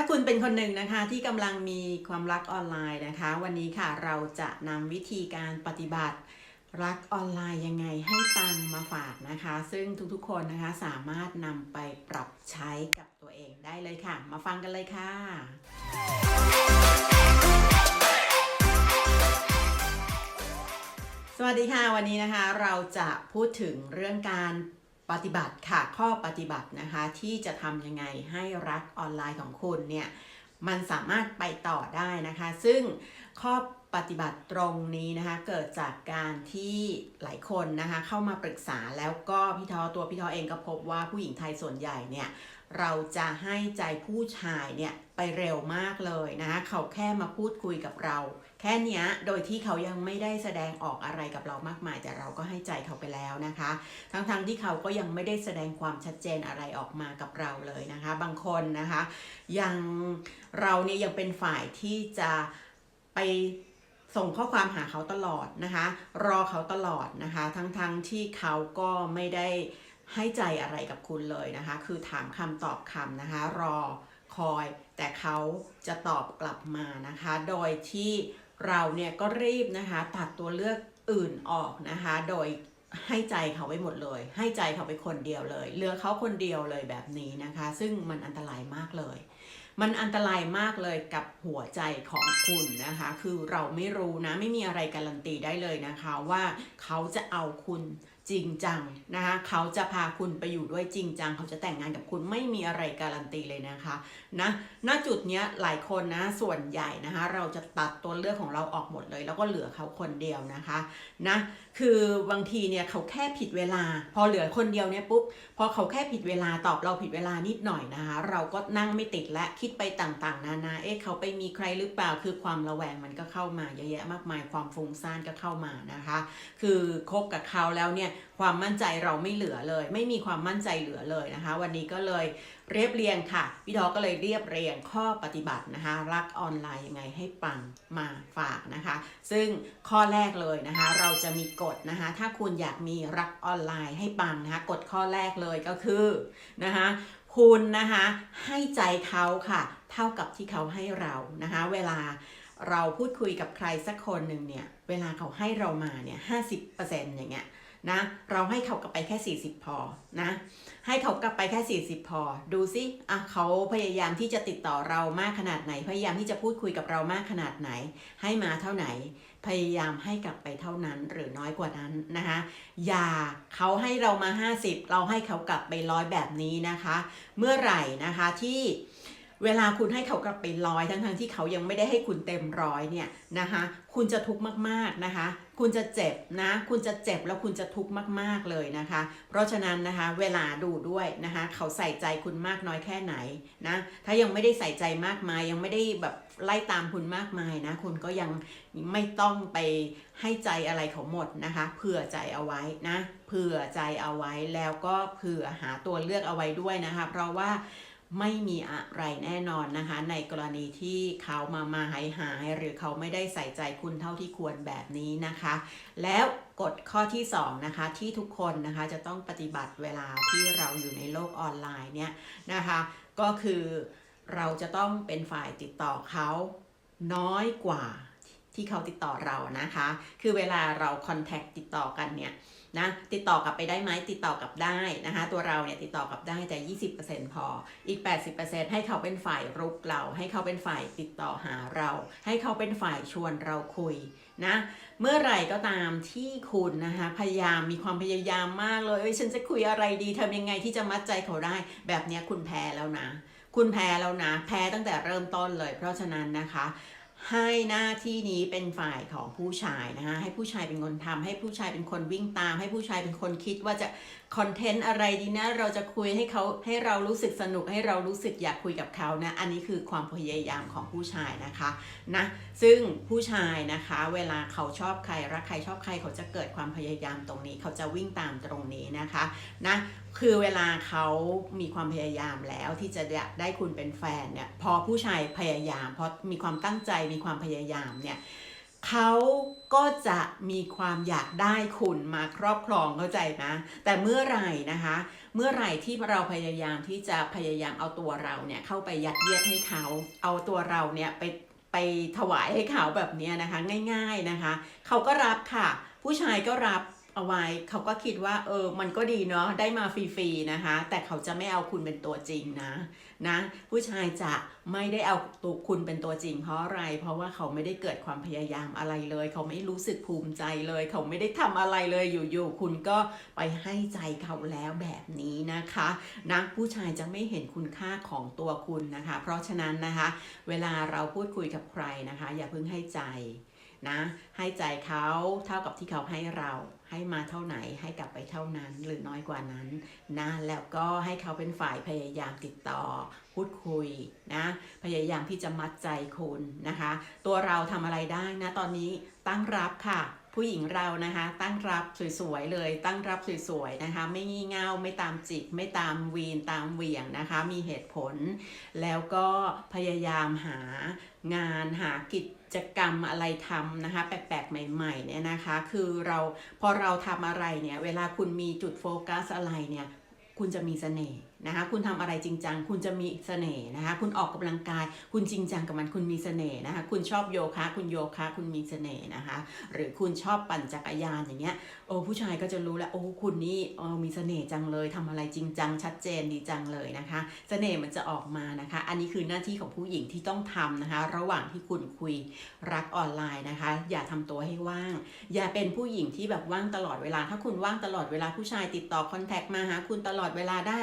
าคุณเป็นคนหนึ่งนะคะที่กำลังมีความรักออนไลน์นะคะ วันนี้ค่ะเราจะนำวิธีการปฏิบัติรักออนไลน์ยังไงให้ตังมาฝากนะคะ ซึ่งทุกๆคนนะคะสามารถนำไปปรับใช้กับตัวเองได้เลยค่ะ มาฟังกันเลยค่ะ สวัสดีค่ะวันนี้นะคะเราจะพูดถึงเรื่องการ ปฏิบัติค่ะข้อปฏิบัตินะคะที่จะทำยังไงให้รักออนไลน์ของคุณเนี่ยมันสามารถไปต่อได้นะคะ ซึ่งข้อปฏิบัติตรงนี้นะคะเกิดจากการที่หลายคนนะคะเข้ามาปรึกษาแล้วก็พี่ทอตัวพี่ทอเองก็พบว่าผู้หญิงไทยส่วนใหญ่เนี่ยเราจะให้ใจผู้ชายเนี่ยไปเร็วมากเลยนะคะเขาแค่มาพูดคุยกับเรา แค่นี้โดยที่เขายังไม่ได้แสดงออกอะไรกับเรามากมาย แต่เราก็ให้ใจเขาไปแล้วนะคะ ทั้งๆทที่เขาก็ยังไม่ได้แสดงความชัดเจนอะไรออกมากับเราเลยนะคะ บางคนนะคะยังเราเนี่ยยังเป็นฝ่ายที่จะไปส่งข้อความหาเขาตลอดนะคะ รอเขาตลอดนะคะ ทั้งๆทที่เขาก็ไม่ได้ให้ใจอะไรกับคุณเลยนะคะ คือถามคำตอบคำนะคะ รอคอย แต่เขาจะตอบกลับมานะคะ โดยที่ เราเนี่ยก็รีบนะคะตัดตัวเลือกอื่นออกนะคะ โดยให้ใจเขาไปหมดเลย ให้ใจเขาไปคนเดียวเลยเหลือเขาคนเดียวเลยแบบนี้นะคะ ซึ่งมันอันตรายมากเลย มันอันตรายมากเลยกับหัวใจของคุณนะคะ คือเราไม่รู้นะไม่มีอะไรการันตีได้เลยนะคะว่าเขาจะเอาคุณ จริงจังนะคะเขาจะพาคุณไปอยู่ด้วยจริงจัง เขาจะแต่งงานกับคุณไม่มีอะไรการันตีเลยนะคะนะณจุดเนี้ยหลายคนนะส่วนใหญ่นะคะเราจะตัดตัวเลือกของเราออกหมดเลย แล้วก็เหลือเขาคนเดียวนะคะนะคือบางทีเนี่ยเขาแค่ผิดเวลา พอเหลือคนเดียวเนี่ยปุ๊บพอเขาแค่ผิดเวลาตอบเราผิดเวลานิดหน่อยนะคะเราก็นั่งไม่ติดและคิดไปต่างๆ นานาเอ๊ะเขาไปมีใครหรือเปล่าคือความระแวงมันก็เข้ามาเยอะแยะมากมายความฟุ้งซ่านก็เข้ามานะคะ คือคบกับเขาแล้วเนี่ยความมั่นใจเราไม่เหลือเลย ไม่มีความมั่นใจเหลือเลยนะคะ วันนี้ก็เลยเรียบเรียงค่ะ พี่ดอกก็เลยเรียบเรียงข้อปฏิบัตินะคะ รักออนไลน์ยังไงให้ปังมาฝากนะคะ ซึ่งข้อแรกเลยนะคะ เราจะมีกฎนะคะ ถ้าคุณอยากมีรักออนไลน์ให้ปังนะคะกฎข้อแรกเลยก็คือนะคะคุณนะคะให้ใจเขาค่ะ เท่ากับที่เขาให้เรานะคะ เวลาเราพูดคุยกับใครสักคนหนึ่งเนี่ย เวลาเขาให้เรามาเนี่ยห้าสิบเปอร์เซ็นต์อย่างเงี้ย นะ เราให้เขากลับไปแค่ 40 พอนะ ให้เขากลับไปแค่ 40 พอ ดูสิอะเขาพยายามที่จะติดต่อเรามากขนาดไหน พยายามที่จะพูดคุยกับเรามากขนาดไหน ให้มาเท่าไหน พยายามให้กลับไปเท่านั้นหรือน้อยกว่านั้นนะคะ อย่าเขาให้เรามา 50 เราให้เขากลับไปร้อยแบบนี้นะคะ เมื่อไหร่นะคะที่ เวลาคุณให้เขากลับไปร้อยทั้งๆทที่เขายังไม่ได้ให้คุณเต็มร้อยเนี่ยนะคะคุณจะทุกข์มากๆนะคะ คุณจะเจ็บนะ คุณจะเจ็บแล้วคุณจะทุกข์มากๆเลยนะคะ เพราะฉะนั้นนะคะเวลาดูด้วยนะคะ เขาใส่ใจคุณมากน้อยแค่ไหนนะถ้ายังไม่ได้ใส่ใจมากมายยังไม่ได้แบบไล่ตามคุณมากมายนะคุณก็ยังไม่ต้องไปให้ใจอะไรเขาหมดนะคะเผื่อใจเอาไว้นะเผื่อใจเอาไว้แล้วก็เผื่อหาตัวเลือกเอาไว้ด้วยนะคะ เพราะว่า ไม่มีอะไรแน่นอนนะคะ ในกรณีที่เขามามาหายหาย หรือเขาไม่ได้ใส่ใจคุณเท่าที่ควรแบบนี้นะคะ แล้วกฎข้อที่2นะคะที่ทุกคนนะคะจะต้องปฏิบัติเวลาที่เราอยู่ในโลกออนไลน์เนี่ยนะคะ ก็คือเราจะต้องเป็นฝ่ายติดต่อเขาน้อยกว่าที่เขาติดต่อเรานะคะ คือเวลาเราคอนแทคติดต่อกันเนี่ย นะติดต่อกลับไปได้ไหมติดต่อกลับได้นะคะตัวเราเนี่ยติดต่อกลับได้แต่ 20%พออีก 80%ให้เขาเป็นฝ่ายรุกเรา ให้เขาเป็นฝ่ายติดต่อหาเรา ให้เขาเป็นฝ่ายชวนเราคุยนะเมื่อไหร่ก็ตามที่คุณนะคะพยายามมีความพยายามมากเลยเอ้ยฉันจะคุยอะไรดีทำยังไงที่จะมัดใจเขาได้ แบบนี้คุณแพ้แล้วนะ คุณแพ้แล้วนะ แพ้ตั้งแต่เริ่มต้นเลย เพราะฉะนั้นนะคะ ให้หน้าที่นี้เป็นฝ่ายของผู้ชายนะคะให้ผู้ชายเป็นคนทำให้ผู้ชายเป็นคนวิ่งตาม ให้ผู้ชายเป็นคนคิดว่าจะ คอนเทนต์อะไรดีนะ เราจะคุยให้เขาให้เรารู้สึกสนุกให้เรารู้สึกอยากคุยกับเขานะ อันนี้คือความพยายามของผู้ชายนะคะนะซึ่งผู้ชายนะคะ เวลาเขาชอบใครรักใครชอบใครเขาจะเกิดความพยายามตรงนี้ เขาจะวิ่งตามตรงนี้นะคะนะคือเวลาเขามีความพยายามแล้วที่จะได้คุณเป็นแฟนเนี่ยพอผู้ชายพยายามพอมีความตั้งใจมีความพยายามเนี่ย เขาก็จะมีความอยากได้คุณมาครอบครองเข้าใจนะแต่เมื่อไหร่นะคะ เมื่อไหร่ที่เราพยายามที่จะพยายามเอาตัวเราเนี่ยเข้าไปยัดเยียดให้เขา เอาตัวเราเนี่ยไปไปถวายให้เขาแบบนี้นะคะ ง่าย ๆนะคะ เขาก็รับค่ะ ผู้ชายก็รับเอาไว้เขาก็คิดว่าเออมันก็ดีเนาะได้มาฟรีๆนะคะ แต่เขาจะไม่เอาคุณเป็นตัวจริงนะ นะผู้ชายจะไม่ได้เอาตัวคุณเป็นตัวจริงเพราะอะไร เพราะว่าเขาไม่ได้เกิดความพยายามอะไรเลย เขาไม่รู้สึกภูมิใจเลย เขาไม่ได้ทำอะไรเลยอยู่ๆคุณก็ไปให้ใจเขาแล้วแบบนี้นะคะนะผู้ชายจะไม่เห็นคุณค่าของตัวคุณนะคะ เพราะฉะนั้นนะคะ เวลาเราพูดคุยกับใครนะคะ อย่าเพิ่งให้ใจ นะให้ใจเขาเท่ากับที่เขาให้เราให้มาเท่าไหนให้กลับไปเท่านั้นหรือน้อยกว่านั้นนะแล้วก็ให้เขาเป็นฝ่ายพยายามติดต่อ พูดคุยนะพยายามที่จะมัดใจคุณนะคะ ตัวเราทำอะไรได้นะตอนนี้ตั้งรับค่ะผู้หญิงเรานะคะตั้งรับสวยๆเลยตั้งรับสวยๆนะคะไม่งี่เง่าไม่ตามจิก ไม่ตามวีนตามเหวี่ยงนะคะมีเหตุผล แล้วก็พยายามหางานหากิจ จกรรมอะไรทำนะคะ แปลกๆ ใหม่ๆเนี่ยนะคะ คือเราพอเราทำอะไรเนี่ย เวลาคุณมีจุดโฟกัสอะไรเนี่ย คุณจะมีเสน่ห์ นะคะคุณทำอะไรจริงจัง คุณจะมีเสน่ห์นะคะคุณออกกำลังกาย คุณจริงจังกับมันคุณมีเสน่ห์นะคะคุณชอบโยคะคุณโยคะคุณมีเสน่ห์นะคะหรือคุณชอบปั่นจักรยานอย่างเงี้ยโอ้ผู้ชายก็จะรู้แล้วโอ้คุณนี่เออมีเสน่ห์จังเลยทำอะไรจริงจัง ชัดเจนดีจังเลยนะคะเสน่ห์มันจะออกมานะคะ อันนี้คือหน้าที่ของผู้หญิงที่ต้องทำนะคะ ระหว่างที่คุณคุยรักออนไลน์นะคะ อย่าทำตัวให้ว่าง อย่าเป็นผู้หญิงที่แบบว่างตลอดเวลา ถ้าคุณว่างตลอดเวลาผู้ชายติดต่อคอนแทคมาหาคุณตลอดเวลาได้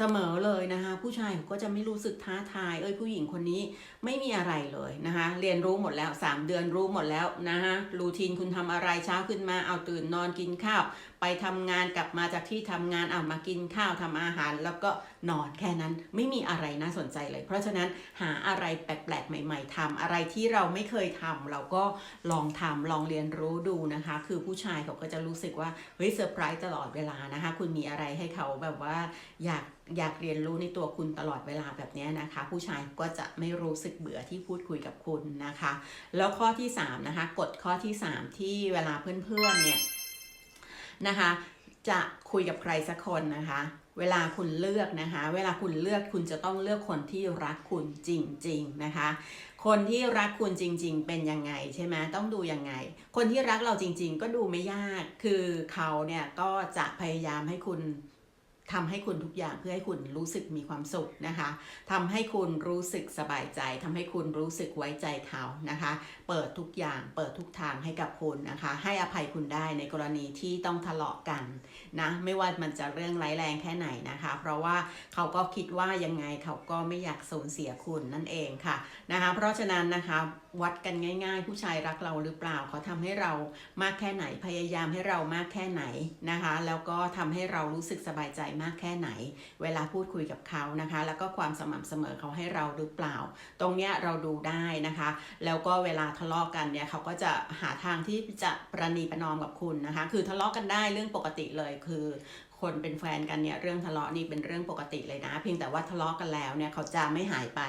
เสมอเลยนะคะผู้ชายก็จะไม่รู้สึกท้าทาย เอ้ยผู้หญิงคนนี้ไม่มีอะไรเลยนะคะเรียนรู้หมดแล้ว 3 เดือนรู้หมดแล้วนะคะรูทีนคุณทำอะไรเช้าขึ้นมาเอาตื่นนอนกินข้าวไปทำงานกลับมาจากที่ทำงานเอามากินข้าวทำอาหาร แล้วก็นอนแค่นั้นไม่มีอะไรน่าสนใจเลย เพราะฉะนั้นหาอะไรแปลกๆ ใหม่ ๆทำอะไรที่เราไม่เคยทำเราก็ลองทำลองเรียนรู้ดูนะคะ คือผู้ชายเขาก็จะรู้สึกว่าเฮ้ยเซอร์ไพรส์ตลอดเวลานะคะ คุณมีอะไรให้เขาแบบว่าอยากอยากเรียนรู้ในตัวคุณตลอดเวลาแบบนี้นะคะ ผู้ชายก็จะไม่รู้สึกเบื่อที่พูดคุยกับคุณนะคะ แล้วข้อที่3นะคะกฎข้อที่ 3 ที่เวลาเพื่อนๆเนี่ย นะคะ จะคุยกับใครสักคนนะคะ เวลาคุณเลือกนะคะ เวลาคุณเลือกคุณจะต้องเลือกคนที่รักคุณจริง ๆ นะคะ คนที่รักคุณจริง ๆ เป็นยังไงใช่ไหมต้องดูยังไง คนที่รักเราจริง ๆ ก็ดูไม่ยาก คือเขาเนี่ยก็จะพยายามให้คุณ ทำให้คุณทุกอย่างเพื่อให้คุณรู้สึกมีความสุขนะคะทำให้คุณรู้สึกสบายใจทำให้คุณรู้สึกไว้ใจเขานะคะ เปิดทุกอย่างเปิดทุกทางให้กับคุณนะคะ ให้อภัยคุณได้ในกรณีที่ต้องทะเลาะกันนะไม่ว่ามันจะเรื่องร้ายแรงแค่ไหนนะคะ เพราะว่าเขาก็คิดว่ายังไงเขาก็ไม่อยากสูญเสียคุณนั่นเองค่ะนะคะ เพราะฉะนั้นนะคะวัดกันง่ายๆ ผู้ชายรักเราหรือเปล่าเขาทำให้เรามากแค่ไหนพยายามให้เรามากแค่ไหนนะคะ แล้วก็ทำให้เรารู้สึกสบายใจมากแค่ไหน เวลาพูดคุยกับเขานะคะ แล้วก็ความสม่ำเสมอเขาให้เราหรือเปล่า ตรงเนี้ยเราดูได้นะคะ แล้วก็เวลาทะเลาะกันเนี่ยเขาก็จะหาทางที่จะประนีประนอมกับคุณนะคะ คือทะเลาะกันได้เรื่องปกติเลยคือคนเป็นแฟนกันเนี่ยเรื่องทะเลาะนี่เป็นเรื่องปกติเลยนะ เพียงแต่ว่าทะเลาะกันแล้วเนี่ยเขาจะไม่หายไป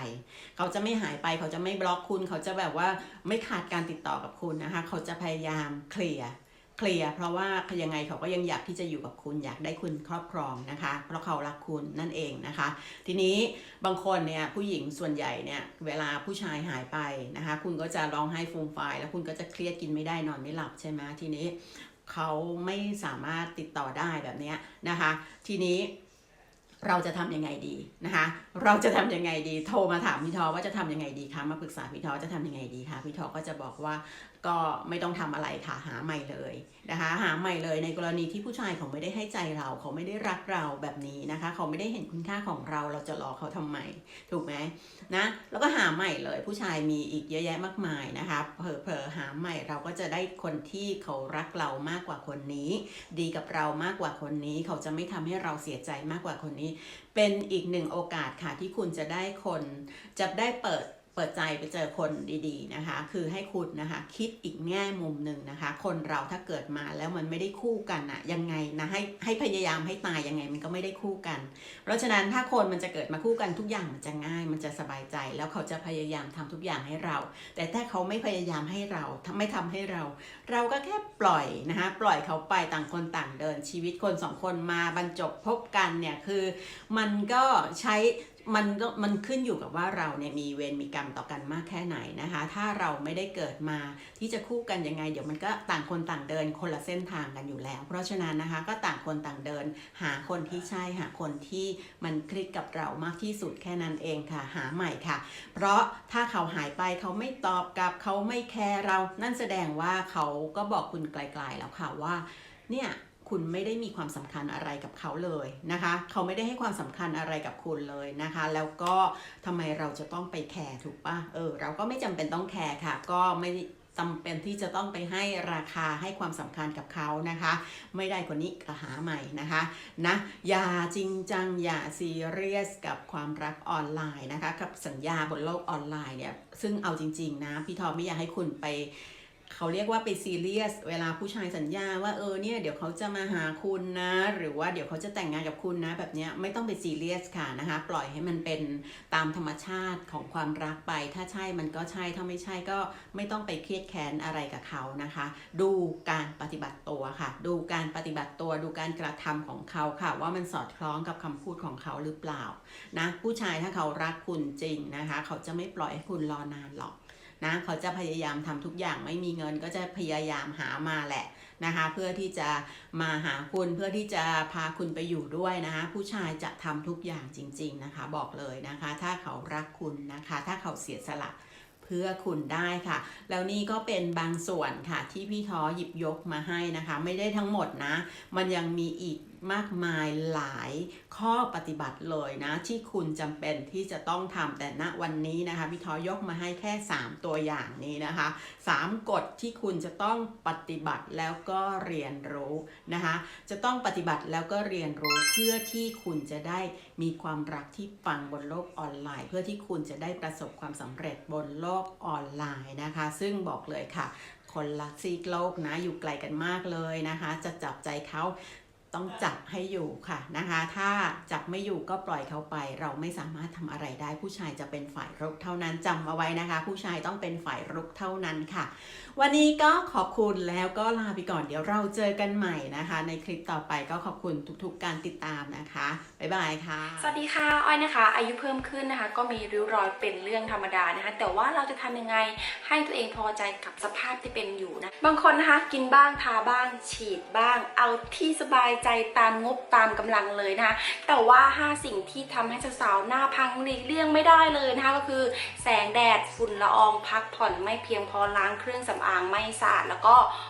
เขาจะไม่หายไป เขาจะไม่บล็อกคุณ เขาจะแบบว่าไม่ขาดการติดต่อกับคุณนะคะ เขาจะพยายามเคลียร์ เคลียร์เพราะว่ายังไงเขาก็ยังอยากที่จะอยู่กับคุณอยากได้คุณครอบครองนะคะ เพราะเขารักคุณนั่นเองนะคะ ทีนี้บางคนเนี่ยผู้หญิงส่วนใหญ่เนี่ยเวลาผู้ชายหายไปนะคะ คุณก็จะร้องไห้ฟูมฟายแล้วคุณก็จะเครียดกินไม่ได้นอนไม่หลับใช่ไหมทีนี้เขาไม่สามารถติดต่อได้แบบนี้นะคะ ทีนี้ เราจะทำยังไงดีนะคะ เราจะทำยังไงดี โทรมาถามพี่ทอว่าจะทำยังไงดีคะมาปรึกษาพี่ทอจะทำยังไงดีคะพี่ทอก็จะบอกว่าก็ไม่ต้องทำอะไรค่ะหาใหม่เลย นะคะหาใหม่เลยในกรณีที่ผู้ชายเขาไม่ได้ให้ใจเรา เขาไม่ได้รักเราแบบนี้นะคะ เขาไม่ได้เห็นคุณค่าของเราเราจะรอเขาทำไมถูกไหมนะแล้วก็หาใหม่เลย ผู้ชายมีอีกเยอะแยะมากมายนะคะเผลอๆหาใหม่เราก็จะได้คนที่เขารักเรามากกว่าคนนี้ ดีกับเรามากกว่าคนนี้ เขาจะไม่ทำให้เราเสียใจมากกว่าคนนี้ เป็นอีกหนึ่งโอกาสค่ะที่คุณจะได้คนจะได้เปิด เปิดใจไปเจอคนดีๆนะคะ คือให้คุณนะคะคิดอีกแง่มุมหนึ่งนะคะ คนเราถ้าเกิดมาแล้วมันไม่ได้คู่กันอะยังไงนะให้ให้พยายามให้ตายยังไงมันก็ไม่ได้คู่กัน เพราะฉะนั้นถ้าคนมันจะเกิดมาคู่กันทุกอย่างมันจะง่าย มันจะสบายใจแล้วเขาจะพยายามทำทุกอย่างให้เรา แต่ถ้าเขาไม่พยายามให้เราทำไม่ทำให้เรา เราก็แค่ปล่อยนะคะปล่อยเขาไปต่างคนต่างเดินชีวิตคนสองคนมาบรรจบพบกันเนี่ยคือมันก็ใช้ มันมันขึ้นอยู่กับว่าเราเนี่ยมีเวรมีกรรมต่อกันมากแค่ไหนนะคะ ถ้าเราไม่ได้เกิดมาที่จะคู่กันยังไง เดี๋ยวมันก็ต่างคนต่างเดินคนละเส้นทางกันอยู่แล้ว เพราะฉะนั้นนะคะก็ต่างคนต่างเดิน หาคนที่ใช่หาคนที่มันคลิกกับเรามากที่สุดแค่นั้นเองค่ะ หาใหม่ค่ะ เพราะถ้าเขาหายไปเขาไม่ตอบกลับเขาไม่แคร์เรา นั่นแสดงว่าเขาก็บอกคุณไกลๆแล้วค่ะว่าเนี่ย คุณไม่ได้มีความสำคัญอะไรกับเขาเลยนะคะ เขาไม่ได้ให้ความสำคัญอะไรกับคุณเลยนะคะ แล้วก็ทำไมเราจะต้องไปแคร์ถูกปะเออ เราก็ไม่จำเป็นต้องแคร์ค่ะ ก็ไม่จำเป็นที่จะต้องไปให้ราคาให้ความสำคัญกับเขานะคะ ไม่ได้คนนี้ก็หาใหม่นะคะนะอย่าจริงจังอย่าซีเรียสกับความรักออนไลน์นะคะ กับสัญญาบนโลกออนไลน์เนี่ยซึ่งเอาจริง ๆ นะ พี่ทอมไม่อยากให้คุณไป เขาเรียกว่าไปซีเรียส เวลาผู้ชายสัญญาว่าเออเนี่ยเดี๋ยวเขาจะมาหาคุณนะ หรือว่าเดี๋ยวเขาจะแต่งงานกับคุณนะ แบบเนี้ยไม่ต้องไปซีเรียสค่ะนะคะ ปล่อยให้มันเป็นตามธรรมชาติของความรักไป ถ้าใช่มันก็ใช่ถ้าไม่ใช่ก็ไม่ต้องไปเครียดแค้นอะไรกับเขานะคะ ดูการปฏิบัติตัวค่ะ ดูการปฏิบัติตัวดูการกระทำของเขาค่ะ ว่ามันสอดคล้องกับคำพูดของเขาหรือเปล่านะผู้ชายถ้าเขารักคุณจริงนะคะ เขาจะไม่ปล่อยให้คุณรอนานหรอก นะเขาจะพยายามทำทุกอย่างไม่มีเงินก็จะพยายามหามาแหละนะคะเพื่อที่จะมาหาคุณเพื่อที่จะพาคุณไปอยู่ด้วยนะคะผู้ชายจะทำทุกอย่างจริง ๆนะคะ บอกเลยนะคะ ถ้าเขารักคุณนะคะ ถ้าเขาเสียสละเพื่อคุณได้ค่ะ แล้วนี่ก็เป็นบางส่วนค่ะที่พี่ท้อหยิบยกมาให้นะคะ ไม่ได้ทั้งหมดนะ มันยังมีอีก มากมายหลายข้อปฏิบัติเลยนะ ที่คุณจำเป็นที่จะต้องทำแต่ณวันนี้นะคะพี่ท้อยกมาให้แค่ 3 ตัวอย่างนี้นะคะ 3 กฎที่คุณจะต้องปฏิบัติแล้วก็เรียนรู้นะคะ จะต้องปฏิบัติแล้วก็เรียนรู้เพื่อที่คุณจะได้มีความรักที่ฟังบนโลกออนไลน์ เพื่อที่คุณจะได้ประสบความสำเร็จบนโลกออนไลน์นะคะ ซึ่งบอกเลยค่ะคนละซีกโลกนะอยู่ไกลกันมากเลยนะคะ จะจับใจเขา ต้องจับให้อยู่ค่ะนะคะ ถ้าจับไม่อยู่ก็ปล่อยเขาไป เราไม่สามารถทำอะไรได้ ผู้ชายจะเป็นฝ่ายรุกเท่านั้นจำเอาไว้นะคะ ผู้ชายต้องเป็นฝ่ายรุกเท่านั้นค่ะ วันนี้ก็ขอบคุณแล้วก็ลาไปก่อนเดี๋ยวเราเจอกันใหม่นะคะ ในคลิปต่อไปก็ขอบคุณทุกๆการติดตามนะคะบ๊ายบายค่ะ สวัสดีค่ะอ้อยนะคะ อายุเพิ่มขึ้นนะคะ ก็มีริ้วรอยเป็นเรื่องธรรมดานะคะ แต่ว่าเราจะทำยังไงให้ตัวเองพอใจกับสภาพที่เป็นอยู่นะบางคนนะคะกินบ้างทาบ้างฉีดบ้าง เอาที่สบายใจตามงบตามกำลังเลยนะคะ แต่ว่า 5 สิ่งที่ทำให้สาวๆหน้าพังหลีกเลี่ยงไม่ได้เลยนะคะก็คือแสงแดดฝุ่นละอองพักผ่อนไม่เพียงพอล้างเครื่องสำอางไม่สะอาดแล้วก็